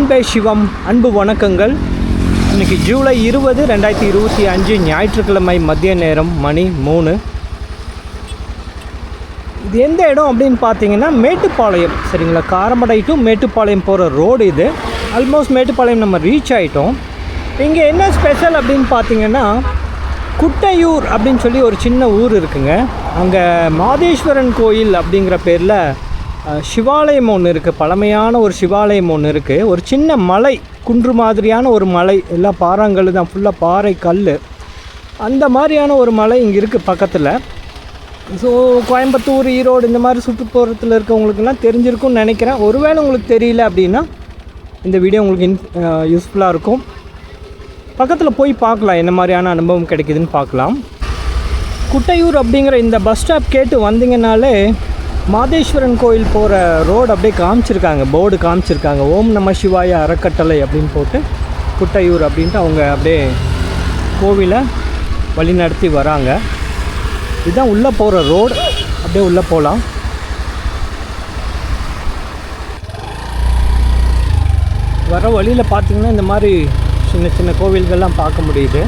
அன்பே சிவம் அன்பு வணக்கங்கள். இன்னைக்கு ஜூலை இருபது ரெண்டாயிரத்தி இருபத்தி அஞ்சு ஞாயிற்றுக்கிழமை மதிய நேரம் மணி மூணு. இது எந்த இடம் அப்படின்னு பார்த்தீங்கன்னா மேட்டுப்பாளையம். சரிங்களா? காரமடை டு மேட்டுப்பாளையம் போகிற ரோடு இது. ஆல்மோஸ்ட் மேட்டுப்பாளையம் நம்ம ரீச் ஆகிட்டோம் இங்கே என்ன ஸ்பெஷல் அப்படின்னு பார்த்தீங்கன்னா குட்டையூர் அப்படின்னு சொல்லி ஒரு சின்ன ஊர் இருக்குங்க. அங்கே மாதேஸ்வரன் கோயில் அப்படிங்கிற பேரில் சிவாலயம் ஒன்று இருக்குது பழமையான ஒரு சிவாலயம் ஒன்று இருக்குது ஒரு சின்ன மலை குன்று மாதிரியான ஒரு மலை. எல்லாம் பாறாங்கல் தான். ஃபுல்லாக பாறை கல் அந்த மாதிரியான ஒரு மலை இங்கே இருக்குது பக்கத்தில். ஸோ கோயம்புத்தூர் ஈரோடு இந்த மாதிரி சுற்றுப்புறத்தில் இருக்கவங்களுக்குலாம் தெரிஞ்சிருக்கும்னு நினைக்கிறேன். ஒருவேளை உங்களுக்கு தெரியல அப்படின்னா இந்த வீடியோ உங்களுக்கு இன் யூஸ்ஃபுல்லாக இருக்கும். பக்கத்தில் போய் பார்க்கலாம். என்ன மாதிரியான அனுபவம் கிடைக்குதுன்னு பார்க்கலாம். குட்டையூர் அப்படிங்கிற இந்த பஸ் ஸ்டாப் கேட்டு வந்தீங்கனாலே மாதேஸ்வரன் கோயில் போகிற ரோடு அப்படியே காமிச்சிருக்காங்க போர்டு காமிச்சிருக்காங்க. ஓம் நம சிவாய அறக்கட்டளை அப்படின்னு போட்டு குட்டையூர் அப்படின்ட்டு அவங்க அப்படியே கோவிலை வழி நடத்தி வராங்க. இதுதான் உள்ளே போகிற ரோடு. அப்படியே உள்ளே போகலாம் வர வழியில் பார்த்தீங்கன்னா இந்த மாதிரி சின்ன சின்ன கோவில்கள்லாம் பார்க்க முடியுது.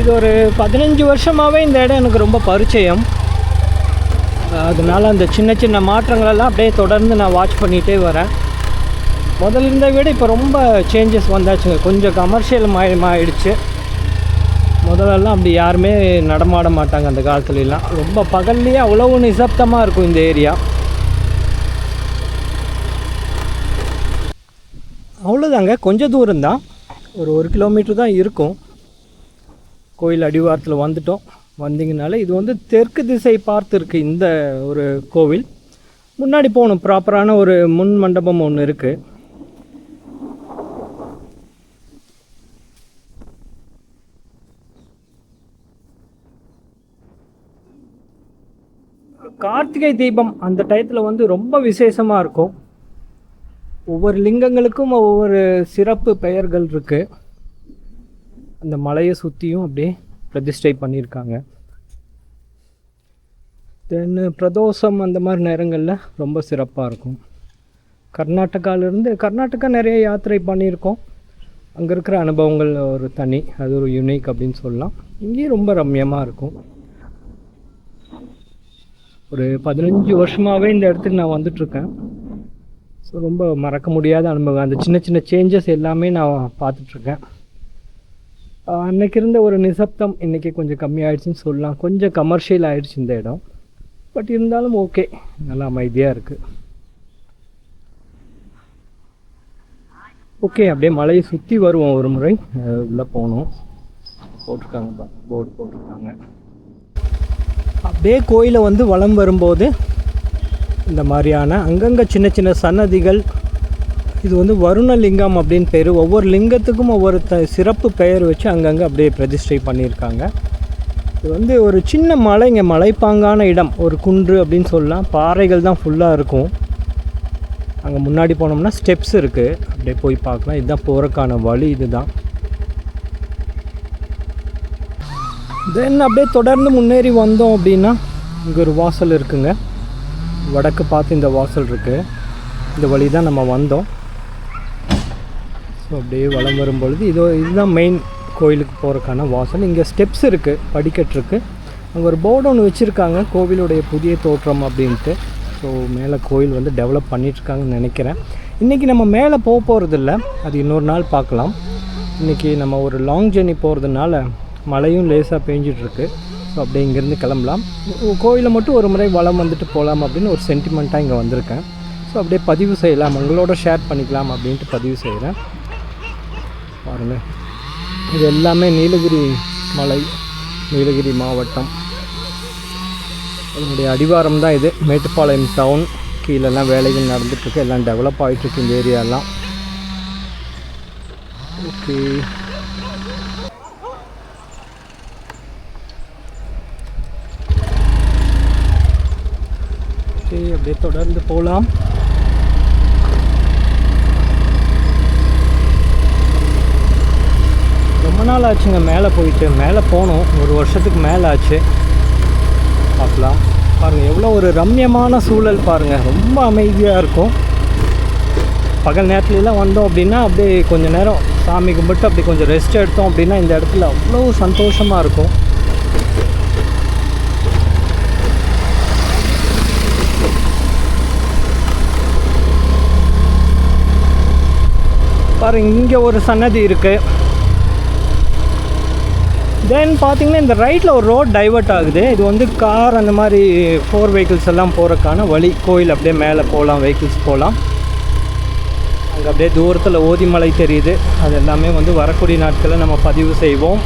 இது ஒரு பதினஞ்சு வருஷமாகவே இந்த இடம் எனக்கு ரொம்ப பரிச்சயம். அதனால் அந்த சின்ன சின்ன மாற்றங்களெல்லாம் அப்படியே தொடர்ந்து நான் வாட்ச் பண்ணிகிட்டே வரேன். முதல்ல இருந்ததை விட இப்போ ரொம்ப சேஞ்சஸ் வந்தாச்சுங்க. கொஞ்சம் கமர்ஷியல் மயமாயிடுச்சு முதல்லலாம் அப்படி யாருமே நடமாட மாட்டாங்க அந்த காலத்துலலாம். ரொம்ப பகல்லையே அவ்வளவு நிசப்தமாக இருக்கும் இந்த ஏரியா. அவ்வளோதாங்க கொஞ்சம் தூரம் தான் ஒரு ஒரு கிலோமீட்டர் தான் இருக்கும். கோயில் அடிவாரத்தில் வந்துட்டோம். வந்தீங்கனாலே இது வந்து தெற்கு திசை பார்த்துருக்கு இந்த ஒரு கோவில். முன்னாடி போகணும் ப்ராப்பரான ஒரு முன் மண்டபம் ஒன்று இருக்குது கார்த்திகை தீபம் அந்த டயத்தில் வந்து ரொம்ப விசேஷமாக இருக்கும். ஒவ்வொரு லிங்கங்களுக்கும் ஒவ்வொரு சிறப்பு பெயர்கள் இருக்குது அந்த மலையை சுற்றியும் அப்படியே பிரதிஷ்டை பண்ணியிருக்காங்க. தென் பிரதோஷம் அந்த மாதிரி நேரங்களில் ரொம்ப சிறப்பாக இருக்கும். கர்நாடகாவிலேருந்து கர்நாடகா நிறைய யாத்திரை பண்ணியிருக்கோம். அங்கே இருக்கிற அனுபவங்கள் ஒரு தனி அது ஒரு யூனிக் அப்படின்னு சொல்லலாம். இங்கேயும் ரொம்ப ரம்யமாக இருக்கும். ஒரு பதினஞ்சு வருஷமாகவே இந்த இடத்துக்கு நான் வந்துட்டுருக்கேன். ஸோ ரொம்ப மறக்க முடியாத அனுபவம். அந்த சின்ன சின்ன சேஞ்சஸ் எல்லாமே நான் பார்த்துட்ருக்கேன் அன்னைக்கு இருந்த ஒரு நிசப்தம் இன்றைக்கி கொஞ்சம் கம்மியாயிடுச்சுன்னு சொல்லலாம். கொஞ்சம் கமர்ஷியல் ஆயிடுச்சு இந்த இடம். பட் இருந்தாலும் ஓகே நல்லா அமைதியாக இருக்குது ஓகே அப்படியே மலையை சுற்றி வருவோம் ஒரு முறை. உள்ளே போகணும். போட்டிருக்காங்க போர்டு போட்டிருக்காங்க. அப்படியே கோயிலை வந்து வலம் வரும்போது இந்த மாதிரியான அங்கங்கே சின்ன சின்ன சன்னதிகள் இது வந்து வருணலிங்கம் அப்படின்னு பேர். ஒவ்வொரு லிங்கத்துக்கும் ஒவ்வொரு த சிறப்பு பெயர் வச்சு அங்கங்கே அப்படியே பிரதிஷ்டை பண்ணியிருக்காங்க. இது வந்து ஒரு சின்ன மலைங்க மலைப்பாங்கான இடம். ஒரு குன்று அப்படின்னு சொல்லலாம். பாறைகள் தான் ஃபுல்லாக இருக்கும். அங்கே முன்னாடி போனோம்னா ஸ்டெப்ஸ் இருக்குது அப்படியே போய் பார்க்கலாம். இதுதான் போகிறக்கான வழி இதுதான். தென் அப்படியே தொடர்ந்து முன்னேறி வந்தோம் அப்படின்னா இங்கே ஒரு வாசல் இருக்குங்க. வடக்கு பார்த்து இந்த வாசல் இருக்குது இந்த வழி தான் நம்ம வந்தோம். ஸோ அப்படியே வளம் வரும் பொழுது இதோ இதுதான் மெயின் கோயிலுக்கு போகிறக்கான வாசல். இங்கே ஸ்டெப்ஸ் இருக்குது படிக்கட்டு இருக்குது அங்கே ஒரு போர்டு ஒன்று வச்சுருக்காங்க கோவிலுடைய புதிய தோற்றம் அப்படின்ட்டு. ஸோ மேலே கோயில் வந்து டெவலப் பண்ணிகிட்ருக்காங்கன்னு நினைக்கிறேன். இன்றைக்கி நம்ம மேலே போக போகிறதில்ல அது இன்னொரு நாள் பார்க்கலாம். இன்றைக்கி நம்ம ஒரு லாங் ஜேர்னி போகிறதுனால மழையும் லேசாக பேஞ்சிட்ருக்கு ஸோ அப்படியே இங்கேருந்து கிளம்பலாம். கோயிலை மட்டும் ஒரு முறை வளம் வந்துட்டு போகலாம் அப்படின்னு ஒரு சென்டிமெண்ட்டாக இங்கே வந்திருக்கேன். ஸோ அப்படியே பதிவு செய்யலாம். உங்களோட ஷேர் பண்ணிக்கலாம் அப்படின்ட்டு பதிவு செய்கிறேன் பாருங்கள் இது எல்லாமே நீலகிரி மலை நீலகிரி மாவட்டம். அதனுடைய அடிவாரம் தான் இது. மேட்டுப்பாளையம் டவுன் கீழெல்லாம் வேலைகள் நடந்துட்டுருக்கு. எல்லாம் டெவலப் ஆகிட்டுருக்கு இந்த ஏரியாலாம் ஓகே ஓகே அப்படியே தொடர்ந்து போகலாம் ரொம்ப நாள் ஆச்சுங்க மேலே போயிட்டு. மேலே போனோம். ஒரு வருஷத்துக்கு மேலே ஆச்சு. பார்க்கலாம். பாருங்கள் எவ்வளோ ஒரு ரம்யமான சூழல் பாருங்கள் ரொம்ப அமைதியாக இருக்கும். பகல் நேரத்துலலாம் வந்தோம் அப்படின்னா அப்படியே கொஞ்சம் நேரம் சாமி கும்பிட்டு அப்படி கொஞ்சம் ரெஸ்ட் எடுத்தோம் அப்படின்னா இந்த இடத்துல அவ்வளோ சந்தோஷமாக இருக்கும். பாருங்க இங்கே ஒரு சன்னதி இருக்குது தென் பார்த்தீங்கன்னா இந்த ரைட்டில் ஒரு ரோட் டைவர்ட் ஆகுது. இது வந்து கார் அந்த மாதிரி ஃபோர் வெஹிக்கிள்ஸ் எல்லாம் போகிறதுக்கான வழி. கோயில் அப்படியே மேலே போகலாம் வெஹிக்கிள்ஸ் போகலாம். அங்கே அப்படியே தூரத்தில் ஓதிமலை தெரியுது. அது எல்லாமே வந்து வரக்கூடிய நாட்களில் நம்ம பதிவு செய்வோம்.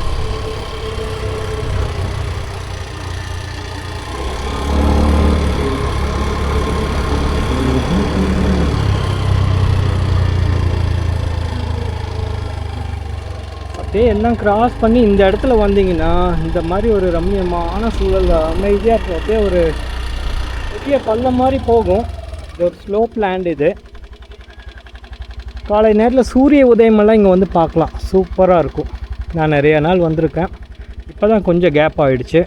அப்படியே எல்லாம் கிராஸ் பண்ணி இந்த இடத்துல வந்தீங்கன்னா இந்த மாதிரி ஒரு ரம்மியமான சூழல் அமைதியாக இருக்கும் அப்படியே ஒரு பெரிய பள்ளம் மாதிரி போகும். இது ஒரு ஸ்லோ லேண்ட் இது. காலை நேரத்தில் சூரிய உதயமெல்லாம் இங்கே வந்து பார்க்கலாம். சூப்பராக இருக்கும். நான் நிறைய நாள் வந்திருக்கேன். இப்போ தான் கொஞ்சம் கேப் ஆகிடுச்சு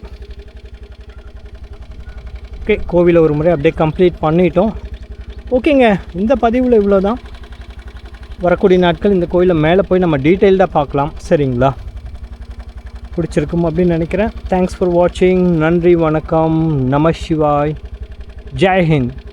ஓகே கோவிலை ஒரு முறை அப்படியே கம்ப்ளீட் பண்ணிட்டோம். ஓகேங்க இந்த பதிவில் இவ்வளோ தான் வரக்கூடிய நாட்கள் இந்த கோயிலை மேலே போய் நம்ம டீட்டெயில்டாக பார்க்கலாம். சரிங்களா? பிடிச்சிருக்கும் அப்படின்னு நினைக்கிறேன். தேங்க்ஸ் ஃபார் வாட்சிங் நன்றி வணக்கம். நம சிவாய். ஜெய் ஹிந்த்.